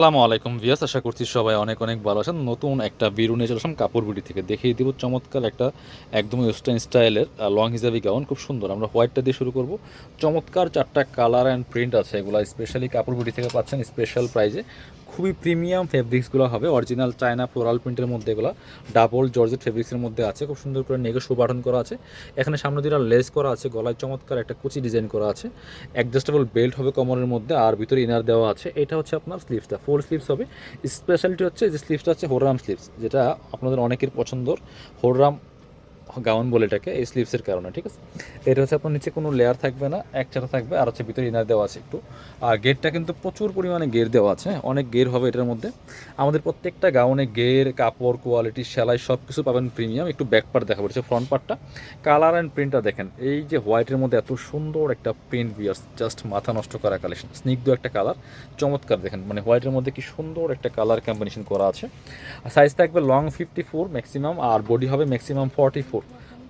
আসসালামু আলাইকুম ভিয়াস আশা করছি সবাই অনেক অনেক ভালো আছেন। নতুন একটা বিরু নিয়ে চলে কাপড় বিড়ি থেকে। দেখিয়ে দিব চমৎকার একটা একদম ওয়েস্টার্ন স্টাইলের লং হিসাবে গাউন খুব সুন্দর। আমরা হোয়াইটটা দিয়ে শুরু করব। চমৎকার চারটা কালার অ্যান্ড প্রিন্ট আছে এগুলো স্পেশালি কাপড় বিড়ি থেকে পাচ্ছেন স্পেশাল প্রাইজে খুবই প্রিমিয়াম ফেব্রিক্সগুলো হবে। অরিজিনাল চায়না ফ্লোরাল প্রিন্টের মধ্যে এগুলো। ডাবল জর্জেট ফেব্রিক্সের মধ্যে আছে। খুব সুন্দর করে নেগে সুবাটন করা আছে। এখানে সামনে দিয়ে লেস করা আছে। গলায় চমৎকার একটা কুচি ডিজাইন করা আছে। অ্যাডজাস্টেবল বেল্ট হবে কমরের মধ্যে আর ভিতরে ইনার দেওয়া আছে। এটা হচ্ছে আপনার স্লিভসটা ফোর স্লিভস হবে। স্পেশালিটি হচ্ছে যে স্লিভসটা হচ্ছে হোররাম স্লিভস যেটা আপনাদের অনেকের পছন্দর হোররাম গাউন বলে এটাকে, এই স্লিভসের কারণে, ঠিক আছে? এটা হচ্ছে আপনার নিচে কোনো লেয়ার থাকবে না, এক একসাথে থাকবে, আর হচ্ছে ভিতরে ইনার দেওয়া আছে একটু। আর গেরটা কিন্তু প্রচুর পরিমাণে গের দেওয়া আছে হ্যাঁ? অনেক গের হবে এটার মধ্যে। আমাদের প্রত্যেকটা গাউনে গের কাপড় কোয়ালিটি সেলাই সব কিছু পাবেন প্রিমিয়াম একটু ব্যাক পার্ট দেখাবো হচ্ছে ফ্রন্ট পার্টটা কালার অ্যান্ড প্রিন্টটা দেখেন, এই যে হোয়াইটের মধ্যে এত সুন্দর একটা প্রিন্ট বিয়ার্স জাস্ট মাথা নষ্ট করা কালেকশন স্নিগ্ধ একটা কালার চমৎকার দেখেন মানে হোয়াইটের মধ্যে কি সুন্দর একটা কালার কম্বিনেশন করা আছে। সাইজ থাকবে লং ফিফটি ফোর ম্যাক্সিমাম আর বডি হবে maximum forty four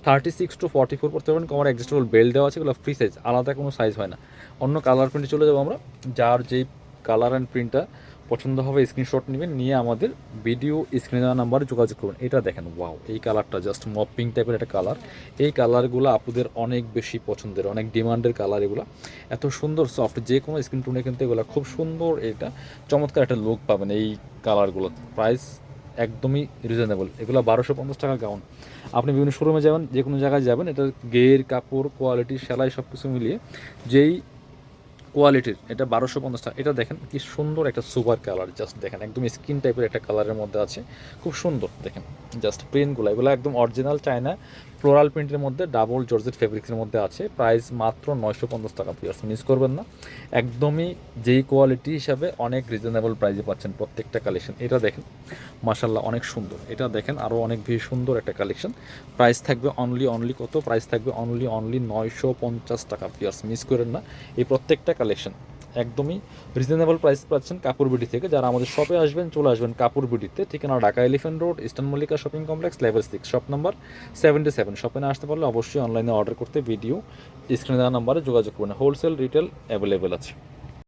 thirty six to forty four পড়তে পারবেন কমার অ্যাডজাস্টেবল বেল্ট দেওয়া আছে, এগুলো ফ্রি সাইজ আলাদা কোনো সাইজ হয় না। অন্য কালার প্রিন্টে চলে যাব আমরা, যার যেই কালার অ্যান্ড প্রিন্টটা পছন্দ হবে স্ক্রিনশট নেবেন, নিয়ে আমাদের ভিডিও স্ক্রিনে দেওয়া নাম্বারে যোগাযোগ করবেন এটা দেখেন ওয়াও এই কালারটা জাস্ট মপ টাইপের একটা কালার এই কালারগুলো আপুদের অনেক বেশি পছন্দের, অনেক ডিমান্ডের কালার এগুলো। এত সুন্দর সফট যে কোনো স্ক্রিন টোনে কিন্তু এগুলো খুব সুন্দর, এটা চমৎকার একটা লুক পাবেন এই কালারগুলো প্রাইস একদমই রিজনেবল এগুলো বারোশো পঞ্চাশ টাকা গাউন আপনি বিভিন্ন শোরুমে যাবেন যে কোনো জায়গায় যাবেন, এটা গের কাপড় কোয়ালিটি সেলাই সব কিছু মিলিয়ে যেই কোয়ালিটির এটা বারোশো পঞ্চাশ টাকা। এটা দেখেন কি সুন্দর একটা সুপার কালার জাস্ট দেখেন, একদম স্কিন টাইপের একটা কালারের মধ্যে আছে। খুব সুন্দর, দেখেন জাস্ট প্রিন্টগুলো এগুলো একদম অরিজিনাল চায়না ফ্লোরাল প্রিন্টের মধ্যে ডাবল জর্জেট ফেব্রিক্সের মধ্যে আছে। প্রাইস মাত্র নয়শো পঞ্চাশ টাকা পিয়ার্স মিস করবেন না। একদমই যেই কোয়ালিটি হিসাবে অনেক রিজনেবল প্রাইসে পাচ্ছেন প্রত্যেকটা কালেকশন এটা দেখেন মাসাল্লাহ অনেক সুন্দর। এটা দেখেন আরও অনেক বেশি সুন্দর একটা কালেকশন প্রাইস থাকবে অনলি অনলি কত? প্রাইস থাকবে অনলি অনলি নয়শো পঞ্চাশ টাকা পিয়ার্স মিস করেন না। এই প্রত্যেকটা কালেকশন একদমই রিজনেবল প্রাইস পাচ্ছেন কাপুর বিডি থেকে। যারা আমাদের শপে আসবেন, চলে আসবেন কাপুর বিডিতে। ঠিকানা Dhaka elephant road eastern Mallika shopping complex level six shop number seventy seven শপে না আসতে পারলে অবশ্যই অনলাইনে অর্ডার করতে ভিডিও স্ক্রিনে দেওয়া নাম্বারে যোগাযোগ করবেন। হোলসেল রিটেল অ্যাভেলেবেল আছে।